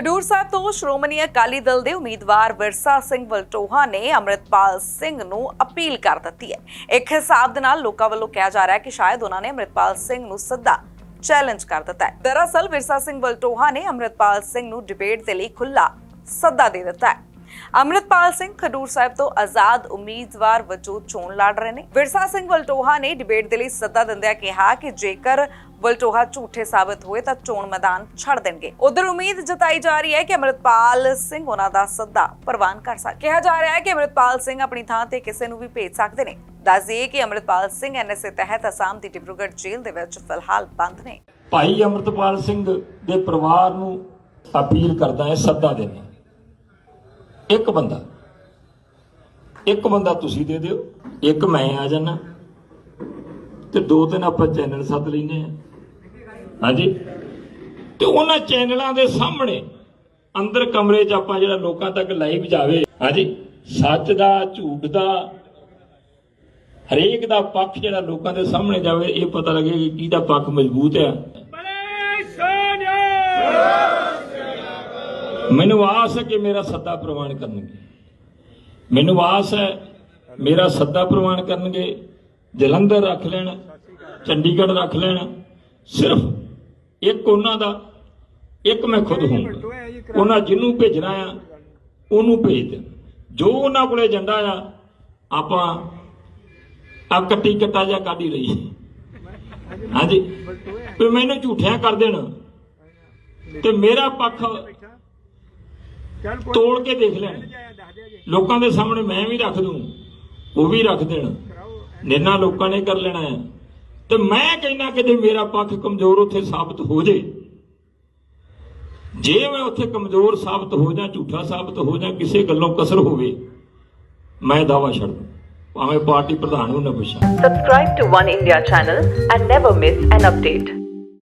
ਖਡੂਰ ਸਾਹਿਬ ਤੋਂ ਸ਼੍ਰੋਮਣੀ ਅਕਾਲੀ ਦਲ ਦੇ ਉਮੀਦਵਾਰ ਵਿਰਸਾ ਸਿੰਘ ਵਲਟੋਹਾ ਨੇ ਅੰਮ੍ਰਿਤਪਾਲ ਸਿੰਘ ਨੂੰ ਅਪੀਲ ਕਰ ਦਿੱਤੀ ਹੈ। ਇੱਕ ਹਿਸਾਬ ਦੇ ਨਾਲ ਲੋਕਾਂ ਵੱਲੋਂ ਕਿਹਾ ਜਾ ਰਿਹਾ ਹੈ ਕਿ ਸ਼ਾਇਦ ਉਹਨਾਂ ਨੇ ਅੰਮ੍ਰਿਤਪਾਲ ਸਿੰਘ ਨੂੰ ਸੱਦਾ ਚੈਲੰਜ ਕਰ ਦਿੱਤਾ ਹੈ। ਦਰਅਸਲ ਵਿਰਸਾ ਸਿੰਘ ਵਲਟੋਹਾ ਨੇ ਅੰਮ੍ਰਿਤਪਾਲ ਸਿੰਘ ਨੂੰ ਡਿਬੇਟ ਦੇ ਲਈ ਖੁੱਲਾ ਸੱਦਾ ਦੇ ਦਿੱਤਾ ਹੈ। ਅੰਮ੍ਰਿਤਪਾਲ ਸਿੰਘ ਖਡੂਰ ਸਾਹਿਬ ਤੋਂ ਆਜ਼ਾਦ ਉਮੀਦਵਾਰ ਵਜੋਂ ਚੋਣ ਲੜ ਰਹੇ ਨੇ। ਵਿਰਸਾ ਸਿੰਘ ਵਲਟੋਹਾ ਨੇ ਡਿਬੇਟ ਦੇ ਲਈ ਸੱਦਾ ਦਿੰਦਿਆਂ ਕਿਹਾ ਕਿ ਜੇਕਰ ਵਲਟੋਹਾ ਝੂਠੇ ਸਾਬਤ ਹੋਏ ਤਾਂ ਚੋਣ ਮੈਦਾਨ ਛੱਡ ਦੇਣਗੇ। ਉਧਰ ਉਮੀਦ ਜਤਾਈ ਜਾ ਰਹੀ ਹੈ ਕਿ ਅੰਮ੍ਰਿਤਪਾਲ ਸਿੰਘ ਉਹਨਾਂ ਦਾ ਸੱਦਾ ਪ੍ਰਵਾਨ ਕਰ ਸਕ, ਕਿਹਾ ਜਾ ਰਿਹਾ ਹੈ ਕਿ ਅੰਮ੍ਰਿਤਪਾਲ ਸਿੰਘ ਆਪਣੀ ਥਾਂ ਤੇ ਕਿਸੇ ਨੂੰ ਵੀ ਭੇਜ ਸਕਦੇ ਨੇ। ਦੱਸ ਦਈਏ ਕਿ ਅੰਮ੍ਰਿਤਪਾਲ ਸਿੰਘ ਐਨਐਸਏ ਤਹਿਤ ਅਸਾਮ ਦੀ ਡਿਬਰੂਗੜ੍ਹ ਜੇਲ੍ਹ ਦੇ ਵਿੱਚ ਫਿਲਹਾਲ ਬੰਦ ਨੇ। ਭਾਈ ਅਮਰਤਪਾਲ ਸਿੰਘ ਦੇ ਪਰਿਵਾਰ ਨੂੰ ਅਪੀਲ ਕਰਦਾ ਹੈ ਸੱਦਾ ਦੇਣਾ ਇੱਕ ਬੰਦਾ। ਇੱਕ ਬੰਦਾ ਤੁਸੀਂ ਦੇ ਦਿਓ, ਇੱਕ ਮੈਂ ਆ ਜਾਣਾ ਤੇ ਦੋ ਤਿੰਨ ਆਪਾਂ ਚੈਨਲ ਸੱਦ ਲੈਨੇ ਆ। ਹਾਂਜੀ? ਤੇ ਉਹਨਾਂ ਚੈਨਲਾਂ ਦੇ ਸਾਹਮਣੇ ਅੰਦਰ ਕਮਰੇ 'ਚ ਆਪਾਂ ਜਿਹੜਾ ਲੋਕਾਂ ਤੱਕ ਲਾਈਵ ਜਾਵੇ। ਹਾਂਜੀ? ਸੱਚ ਦਾ, ਝੂਠ ਦਾ, ਹਰੇਕ ਦਾ ਪੱਖ ਜਿਹੜਾ ਲੋਕਾਂ ਦੇ ਸਾਹਮਣੇ ਜਾਵੇ, ਇਹ ਪਤਾ ਲੱਗੇ ਕਿ ਕਿਹਦਾ ਪੱਖ ਮਜ਼ਬੂਤ ਹੈ ਮੈਨੂੰ ਆਸ ਹੈ ਕਿ ਮੇਰਾ ਸੱਦਾ ਪ੍ਰਵਾਨ ਕਰਨਗੇ। ਮੈਨੂੰ ਆਸ ਹੈ ਮੇਰਾ ਸੱਦਾ ਪ੍ਰਵਾਨ ਕਰਨਗੇ। ਜਲੰਧਰ ਰੱਖ ਲੈਣ, ਚੰਡੀਗੜ੍ਹ ਰੱਖ ਲੈਣ। ਸਿਰਫ ਇੱਕ ਉਹਨਾਂ ਦਾ, ਇੱਕ ਮੈਂ ਖੁਦ ਹੋਊਂਗਾ। ਉਹਨਾਂ ਜਿਹਨੂੰ ਭੇਜਣਾ ਆ, ਉਹਨੂੰ ਭੇਜ ਦੇ ਜੋ ਉਹਨਾਂ ਕੋਲੇ ਏਜੰਡਾ ਆ, ਆਪਾਂ ਆ ਕੱਟੀ ਕੱਟਾ ਜਾਂ ਕੱਢ ਲਈ। ਹਾਂਜੀ। ਵੀ ਮੈਨੂੰ ਝੂਠਿਆਂ ਕਰ ਦੇਣ। ਤੇ ਮੇਰਾ ਪੱਖ ਤੋੜ ਕੇ ਦੇਖ ਲੈਣ। ਲੋਕਾਂ ਦੇ ਸਾਹਮਣੇ ਮੈਂ ਵੀ ਰੱਖ ਦੂੰ ਉਹ ਵੀ ਰੱਖ ਦੇਣ। ਨਿਰਣਾ ਲੋਕਾਂ ਨੇ ਕਰ ਲੈਣਾ ਹੈ। ਤੇ ਮੈਂ ਕਹਿੰਦਾ ਕਿ ਜੇ ਮੇਰਾ ਪੱਖ ਕਮਜ਼ੋਰ ਉੱਥੇ ਸਾਬਤ ਹੋ ਜੇ। ਜੇ ਮੈਂ ਉੱਥੇ ਕਮਜ਼ੋਰ ਸਾਬਤ ਹੋ ਜਾਂ ਝੂਠਾ ਸਾਬਤ ਹੋ ਜਾਂ ਕਿਸੇ ਗੱਲੋਂ ਕਸਰ ਹੋਵੇ ਮੈਂ ਦਾਵਾ ਛੱਡ ਦੂੰ। ਭਾਵੇਂ ਪਾਰਟੀ ਪ੍ਰਧਾਨ ਨੂੰ ਨਾ ਪੁੱਛਾਂ। Subscribe to One India channel and never miss an update.